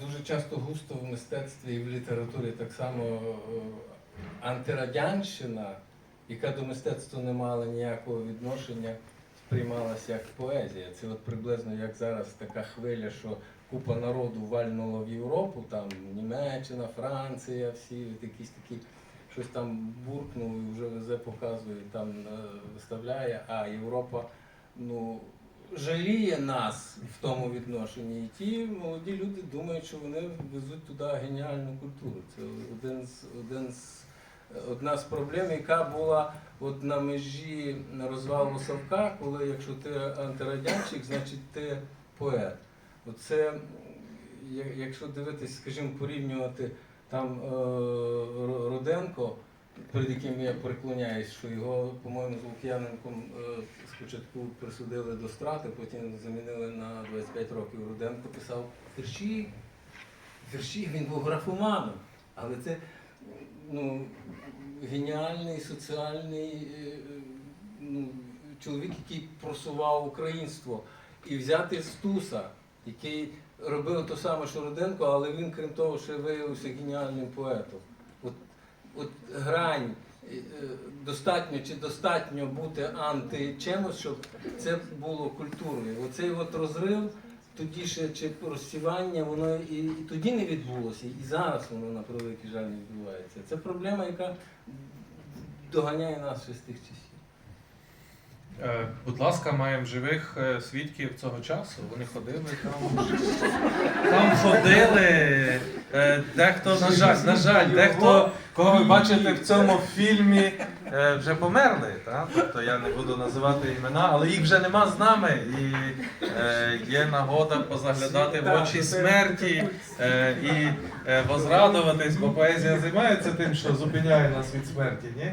дуже часто густо в мистецтві і в літературі так само е, антирадянщина, яка до мистецтва не мала ніякого відношення, сприймалася як поезія. Це от приблизно як зараз така хвиля, що купа народу вальнула в Європу, там Німеччина, Франція, всі якісь такі. Щось там буркнув і вже везе, показує, там е, виставляє, а Європа ну, жаліє нас в тому відношенні. І ті молоді люди думають, що вони везуть туди геніальну культуру. Це один з, один з, одна з проблем, яка була от на межі розвалу Савка, коли якщо ти антирадянчик, значить ти поет. Оце, якщо дивитись, скажімо, порівнювати там е, Руденко, перед яким я преклоняюсь, що його, по-моєму, з Лук'яненком е, спочатку присудили до страти, потім замінили на 25 років. Руденко писав вірші. Вірші він був графоманом. Але це ну, геніальний соціальний е, е, ну, чоловік, який просував українство. І взяти Стуса, який робив те саме, що Руденко, але він, крім того, ще виявився геніальним поетом. От, грань. е, Достатньо чи достатньо бути анти чимось, щоб це було культурою. Оцей от розрив, тоді ще чи розсівання, воно і, і тоді не відбулося, і зараз воно на превеликий жаль відбувається. Це проблема, яка доганяє нас ще з тих часів. Е, Будь ласка, маємо живих е, свідків цього часу. Вони ходили там. Там ходили. Е, Дехто, на жаль, на жаль, дехто, кого ви бачите в цьому фільмі, вже померли. Та? Тобто я не буду називати імена, але їх вже нема з нами. І є нагода позаглядати в очі смерті і возрадуватись, бо поезія займається тим, що зупиняє нас від смерті. Ні?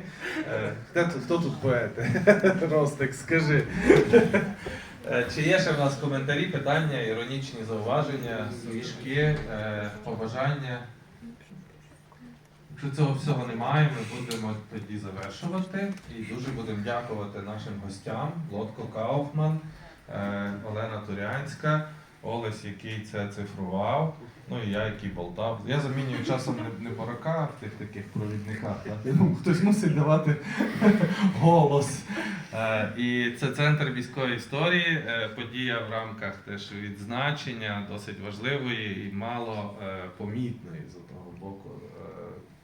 Хто тут поети? Ростик, скажи. Е, Чи є ще в нас коментарі, питання, іронічні зауваження, смішки, е, побажання? Якщо цього всього немає, ми будемо тоді завершувати і дуже будемо дякувати нашим гостям Лодко Кауфман, е, Олена Турянська, Олесь, який це цифрував. Ну і я, який болтав. Я замінюю часом не, не барака в тих таких провідниках. а типу, хтось мусить давати голос. Е, і це центр військової історії, е, подія в рамках теж відзначення, досить важливої і мало е, помітної з одного боку, е,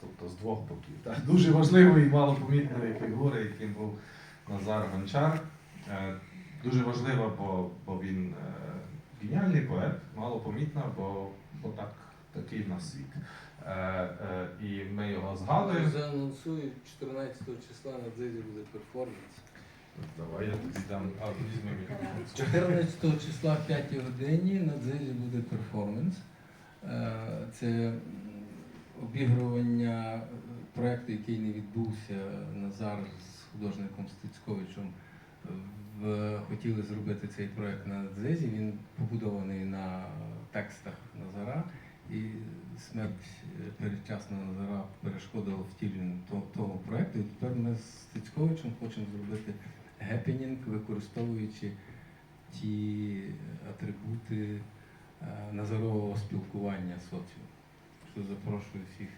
тобто з двох боків. Так? Дуже важливої і мало помітної фігури, яким був Назар Гончар. Е, дуже важлива, бо, бо він е, геніальний поет, мало помітна, бо, бо так, такий в нас світ. Е, е, і ми його згадуємо. Заанонсують 14 числа на дзизі буде перформанс. Давай я тобі дам. А, візьми мікрофон. 14 числа в 5 годині на дзизі буде перформанс. Е, Це обігрування е, проекту, який не відбувся Назар з художником Стецьковичем. В, хотіли зробити цей проект на дзизі. Він побудований на текстах Назара. І смерть е, передчасного Назара перешкодила втіленню того, проекту. І тепер ми з Стецьковичем хочемо зробити гепенінг, використовуючи ті атрибути е, назарового спілкування соціуму. Що запрошую всіх.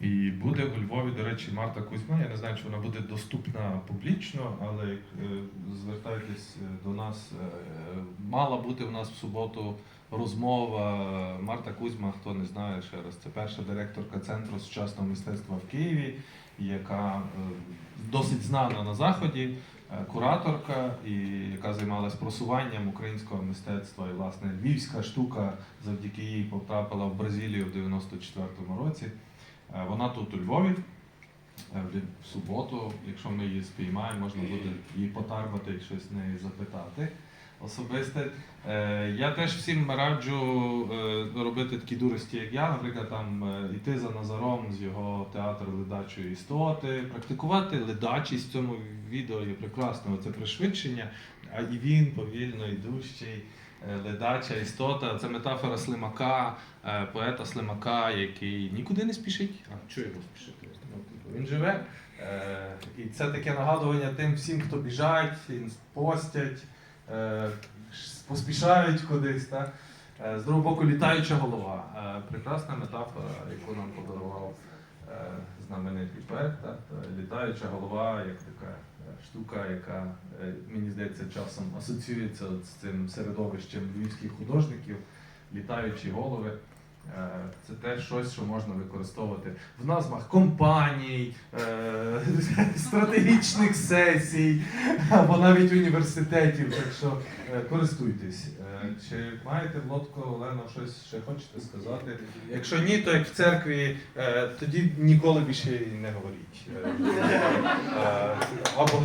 І буде у Львові, до речі, Марта Кузьма. Я не знаю, чи вона буде доступна публічно, але е, звертайтесь е, до нас. Е, Мала бути у нас в суботу розмова. Марта Кузьма, хто не знає ще раз, це перша директорка Центру сучасного мистецтва в Києві, яка досить знана на заході. Е, Кураторка, і яка займалась просуванням українського мистецтва, і власне львівська штука завдяки їй потрапила в Бразилію в 94-му році. Е, Вона тут у Львові. Е, в- суботу, якщо ми її спіймаємо, можна буде її потарбати і щось неї запитати особисте. Е, Я теж всім раджу е, робити такі дурості, як я, наприклад, там е, йти за Назаром з його театру ледачої істоти, практикувати ледачість в цьому відео є прекрасно. Це пришвидшення, а і він повільно йдущий. Ледача істота це метафора слимака, поета Слимака, який нікуди не спішить. А чого його спішити? Ну, типу, Він живе. І це таке нагадування тим всім, хто біжать, постять, поспішають кудись. Та? Е, З другого боку, літаюча голова. Е, Прекрасна метафора, яку нам подарував е, знаменитий е, Літаюча голова як така е, штука, яка, е, мені здається, часом асоціюється з цим середовищем львівських художників, літаючі голови. Е, Це те щось, що можна використовувати в назвах компаній, е, стратегічних сесій або навіть університетів. Так що е, користуйтесь. Чи маєте Володко, Олено, щось ще хочете сказати? Якщо ні, то як в церкві, тоді ніколи більше не говоріть. Або